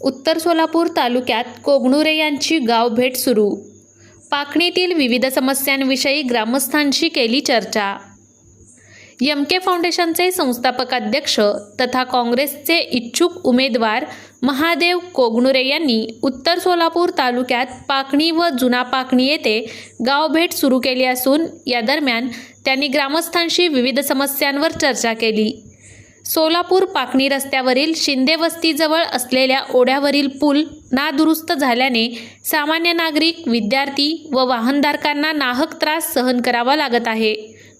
उत्तर सोलापूर तालुक्यात कोगणुरे यांची गावभेट सुरू. पाकणीतील विविध समस्यांविषयी ग्रामस्थांशी केली चर्चा. यमके फाउंडेशनचे संस्थापक अध्यक्ष तथा काँग्रेसचे इच्छुक उमेदवार महादेव कोगणुरे यांनी उत्तर सोलापूर तालुक्यात पाकणी व जुना पाकणी येथे गावभेट सुरू केली असून या दरम्यान त्यांनी ग्रामस्थांशी विविध समस्यांवर चर्चा केली. सोलापूर पाकणी रस्त्यावरील शिंदे वस्तीजवळ असलेल्या ओढ्यावरील पूल नादुरुस्त झाल्याने सामान्य नागरिक विद्यार्थी व वाहनधारकांना नाहक त्रास सहन करावा लागत आहे.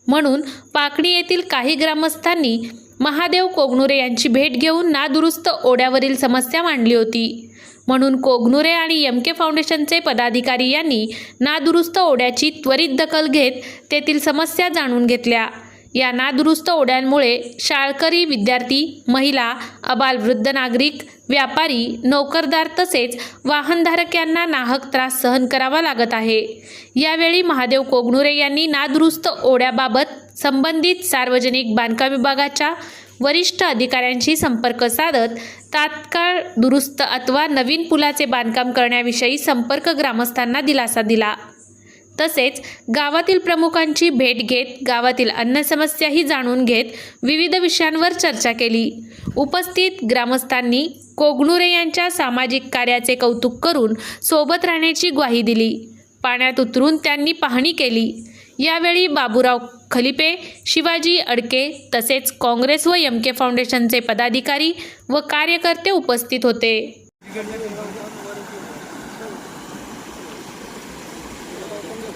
म्हणून पाकणी येथील काही ग्रामस्थांनी महादेव कोगनुरे यांची भेट घेऊन नादुरुस्त ओढ्यावरील समस्या मांडली होती. म्हणून कोगनुरे आणि एम के फाउंडेशनचे पदाधिकारी यांनी नादुरुस्त ओढ्याची त्वरित दखल घेत तेथील समस्या जाणून घेतल्या. या नादुरुस्त ओढ्यांमुळे शाळकरी विद्यार्थी महिला अबालवृद्ध नागरिक व्यापारी नोकरदार तसेच वाहनधारक यांना नाहक त्रास सहन करावा लागत आहे. यावेळी महादेव कोगनुरे यांनी नादुरुस्त ओढ्याबाबत संबंधित सार्वजनिक बांधकाम विभागाच्या वरिष्ठ अधिकाऱ्यांशी संपर्क साधत तात्काळ दुरुस्त अथवा नवीन पुलाचे बांधकाम करण्याविषयी संपर्क ग्रामस्थांना दिलासा दिला. तसेच गावातील प्रमुखांची भेट घेत गावातील अन्न समस्याही जाणून घेत विविध विषयांवर चर्चा केली. उपस्थित ग्रामस्थांनी कोगनुरे यांच्या सामाजिक कार्याचे कौतुक करून सोबत राहण्याची ग्वाही दिली. पाण्यात उतरून त्यांनी पाहणी केली. यावेळी बाबूराव खलिपे शिवाजी अडके तसेच काँग्रेस व एम के फाउंडेशनचे पदाधिकारी व कार्यकर्ते उपस्थित होते. Thank you.